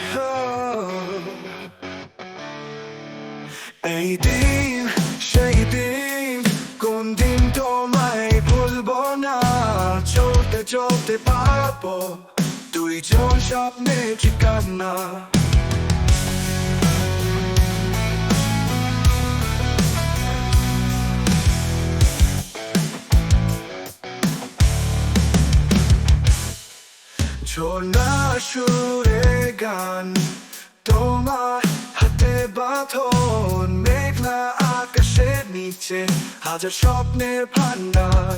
Oh. এই দিন সেই কোন দিন তোমায় ভুলবো চলতে চলতে পারব। তুই চল স্বপ্নে সুরে গান তোমার হাতে বাঁধন মেঘনা আকাশের নিচে হাজার স্বপ্নের ভান্ডার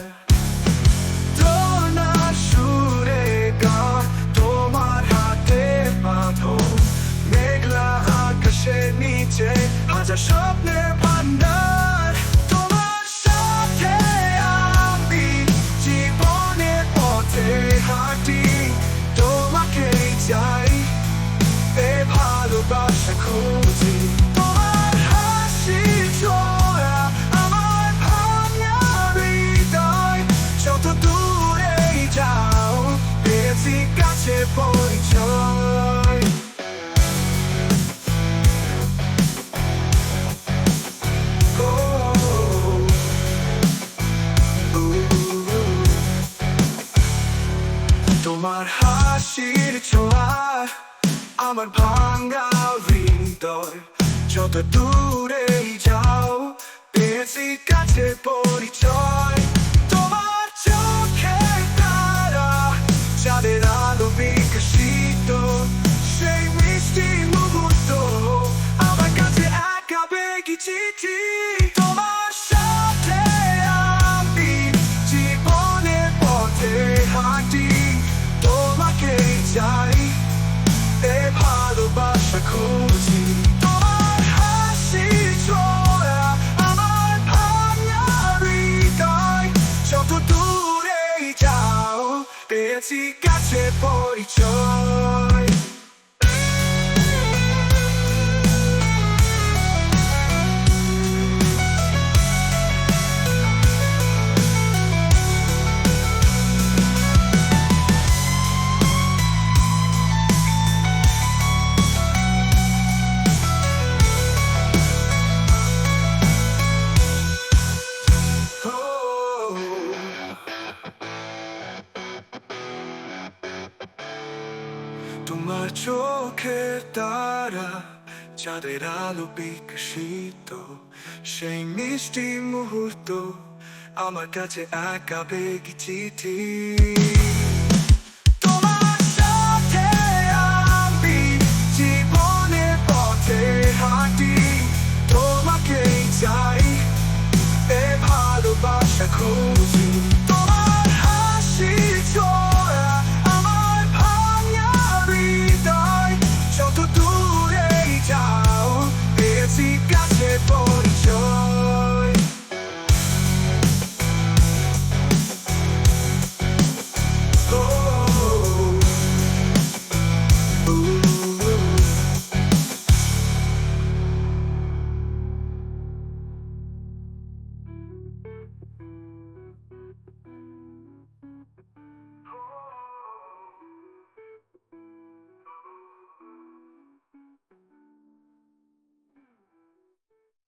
মেঘলা নিচে হাজার স্বপ্নের ভান্ডার পরিচয় তোমার হাসির ছোঁয়া আমার ভাঙ্গা হৃদয় যত দূরে যাও পেয়েছি কাছে পরিচয়। পেয়েছি কাছে পরিচয় তোমার চোখের তারা চাঁদের আলো বিকশিত। সেই মিষ্টি মুহূর্ত আমার কাছে একা বেগ চিঠি।